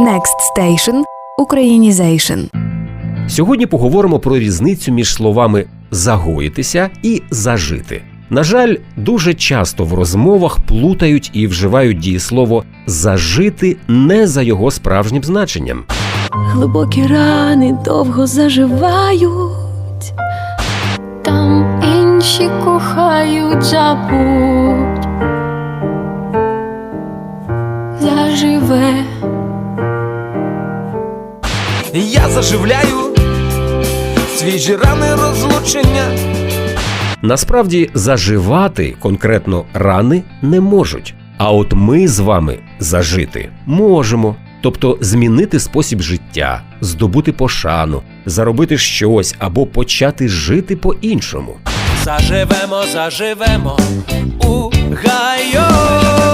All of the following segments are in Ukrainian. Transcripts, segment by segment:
Next Station – Українізейшн. Сьогодні поговоримо про різницю між словами загоїтися і зажити. На жаль, дуже часто в розмовах плутають і вживають дієслово зажити не за його справжнім значенням. Глибокі рани довго заживають, там інші кохають забудь. Заживе, Я заживляю свіжі рани розлучення. Насправді заживати конкретно рани не можуть. А от ми з вами зажити можемо, тобто змінити спосіб життя, здобути пошану, заробити щось або почати жити по-іншому. Заживемо, заживемо у гаю.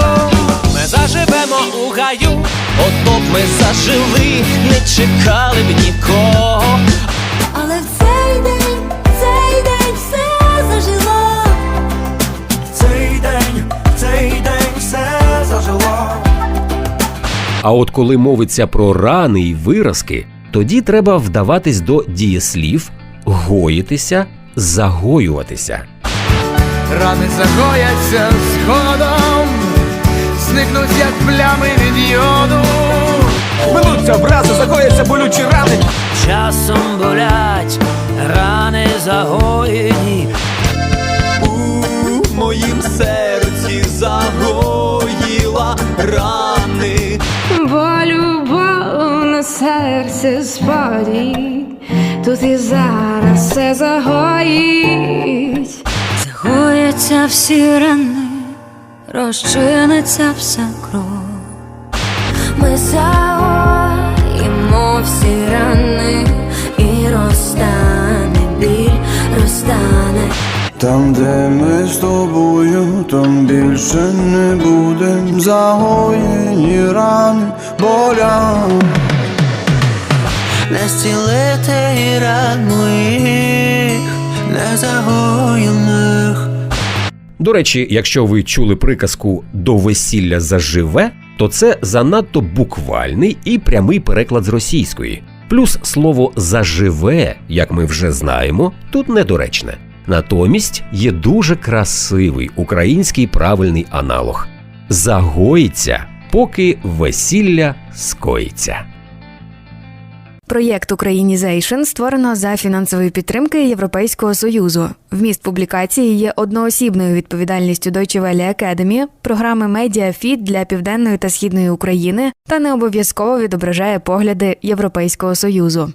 Ми зажили, не чекали б нікого. Але в цей день, цей день все зажило. Цей день, цей день все зажило. А от коли мовиться про рани й виразки, тоді треба вдаватись до дієслів гоїтися, загоюватися. Рани загояться згодом, зникнуть як плями від йоду. Минуться образи, загояться болючі рани. Часом болять рани загоєні, У моїм серці загоїла рани. бо любов на серці спаді, тут і зараз все загоїть. Загояться всі рани, розчиниться вся кров. Ми загоїмо розтане. Там, де ми з тобою, там більше не будем загоєні рани боля. не зцілити ран моїх, не загоєних. До речі, якщо ви чули приказку до весілля заживе, то це занадто буквальний і прямий переклад з російської. Плюс слово заживе, як ми вже знаємо, тут недоречне. Натомість є дуже красивий український правильний аналог загоїться, поки весілля скоїться. Проєкт Українізейшн створено за фінансової підтримки Європейського союзу. Вміст публікації є одноосібною відповідальністю Deutsche Welle Academy, програми Медіафіт для південної та східної України та не обов'язково відображає погляди Європейського союзу.